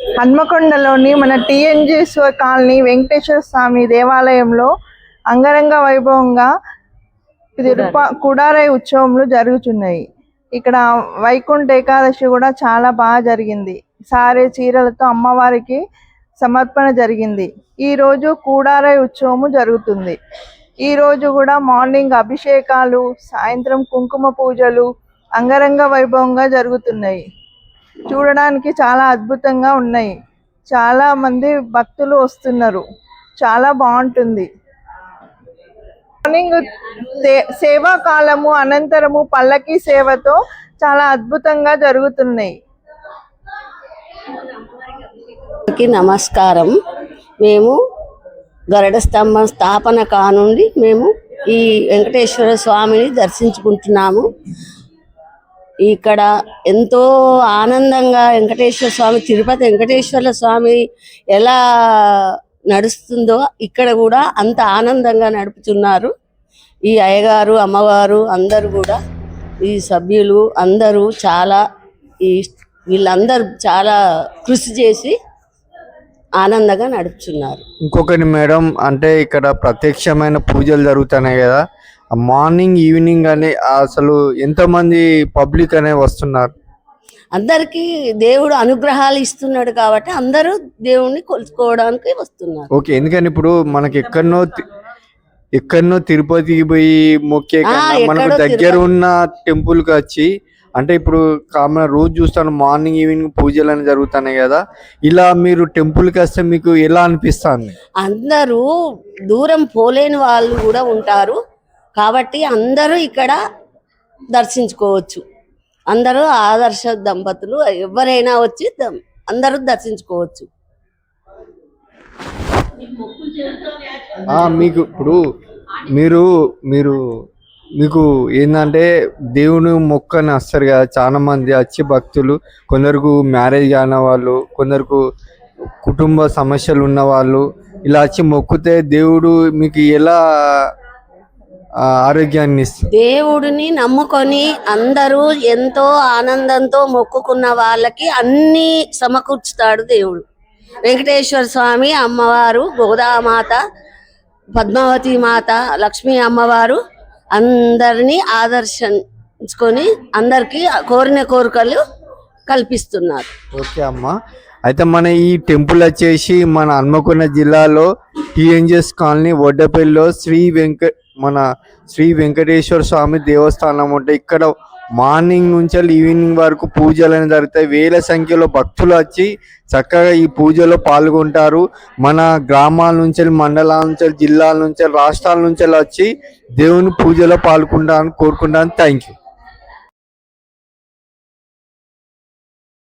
హన్మకొండలోని మన టిఎన్జిఎస్వర్ కాలనీ వెంకటేశ్వర స్వామి దేవాలయంలో అంగరంగ వైభవంగా కుడారై ఉత్సవములు జరుగుతున్నాయి ఇక్కడ వైకుంఠ ఏకాదశి కూడా చాలా బాగా జరిగింది. సారే చీరలతో అమ్మవారికి సమర్పణ జరిగింది. ఈ రోజు కూడారై ఉత్సవము జరుగుతుంది. ఈ రోజు కూడా మార్నింగ్ అభిషేకాలు సాయంత్రం కుంకుమ పూజలు అంగరంగ వైభవంగా జరుగుతున్నాయి. చూడడానికి చాలా అద్భుతంగా ఉన్నాయి. చాలా మంది భక్తులు వస్తున్నారు. చాలా బాగుంటుంది. మార్నింగ్ సేవా కాలము అనంతరము పల్లకి సేవతో చాలా అద్భుతంగా జరుగుతున్నాయి. నమస్కారం. మేము గరుడ స్తంభం స్థాపన కానుండి మేము ఈ వెంకటేశ్వర స్వామిని దర్శించుకుంటున్నాము. ఇక్కడ ఎంతో ఆనందంగా వెంకటేశ్వర స్వామి తిరుపతి వెంకటేశ్వర స్వామి ఎలా నడుస్తుందో ఇక్కడ కూడా అంత ఆనందంగా నడుపుతున్నారు. ఈ అయ్యగారు అమ్మవారు అందరూ కూడా ఈ సభ్యులు అందరూ చాలా ఈ వీళ్ళందరూ చాలా కృషి చేసి ఆనందంగా నడుపుతున్నారు. ఇంకొకటి మేడం అంటే ఇక్కడ ప్రత్యక్షమైన పూజలు జరుగుతున్నాయి కదా. మార్నింగ్ ఈవినింగ్ అని అసలు ఎంతమంది పబ్లిక్ అనే వస్తున్నారు. అందరికీ దేవుడు అనుగ్రహాలు ఇస్తున్నాడు కాబట్టి అందరూ దేవుణ్ణి కొలుచుకోవడానికి వస్తున్నారు. ఓకే ఎందుకని ఇప్పుడు మనకి ఎక్కడనో ఎక్కడనో తిరుపతికి పోయి మొక్కే కన్నా మనకు దగ్గర. ఉన్న టెంపుల్కి వచ్చి అంటే ఇప్పుడు కామన్ రోజు చూస్తాను మార్నింగ్ ఈవినింగ్ పూజలు అని జరుగుతున్నాయి కదా ఇలా మీరు టెంపుల్కి వస్తే మీకు ఎలా అనిపిస్తుంది? అందరూ దూరం పోలేని వాళ్ళు కూడా ఉంటారు. కాబట్టి అందరూ ఇక్కడ దర్శించుకోవచ్చు. అందరూ ఆదర్శ దంపతులు ఎవరైనా వచ్చి అందరూ దర్శించుకోవచ్చు. మీకు ఇప్పుడు మీరు మీరు మీకు ఏంటంటే దేవుని మొక్కని వస్తారు కదా చాలా మంది వచ్చి భక్తులు కొందరుకు మ్యారేజ్ కాని వాళ్ళు కొందరుకు కుటుంబ సమస్యలు ఉన్న వాళ్ళు ఇలా వచ్చి మొక్కితే దేవుడు మీకు ఎలా ఆరోగ్యాన్ని దేవుడిని నమ్ముకొని అందరూ ఎంతో ఆనందంతో మొక్కుకున్న వాళ్ళకి అన్ని సమకూర్చుతాడు దేవుడు. వెంకటేశ్వర స్వామి అమ్మవారు గోదామాత పద్మావతి మాత లక్ష్మీ అమ్మవారు అందరినీ ఆదర్శించుకొని అందరికీ కోరిన కోరికలు కల్పిస్తున్నారు. ఓకే అమ్మ. అయితే మన ఈ టెంపుల్ వచ్చేసి మన హన్మకొండ జిల్లాలో టిఎన్జిఎస్ కాలనీ వడ్డపల్లిలో శ్రీ వెంక మన శ్రీ వెంకటేశ్వర స్వామి దేవస్థానం ఉంటే ఇక్కడ మార్నింగ్ నుంచి ఈవినింగ్ వరకు పూజలు అనేవి జరుగుతాయి. వేల సంఖ్యలో భక్తులు వచ్చి చక్కగా ఈ పూజలో పాల్గొంటారు. మన గ్రామాల నుంచి మండలాల నుంచి జిల్లాల నుంచి రాష్ట్రాల నుంచి వచ్చి దేవుని పూజలో పాల్గొంటాను కోరుకుంటాను. Thank you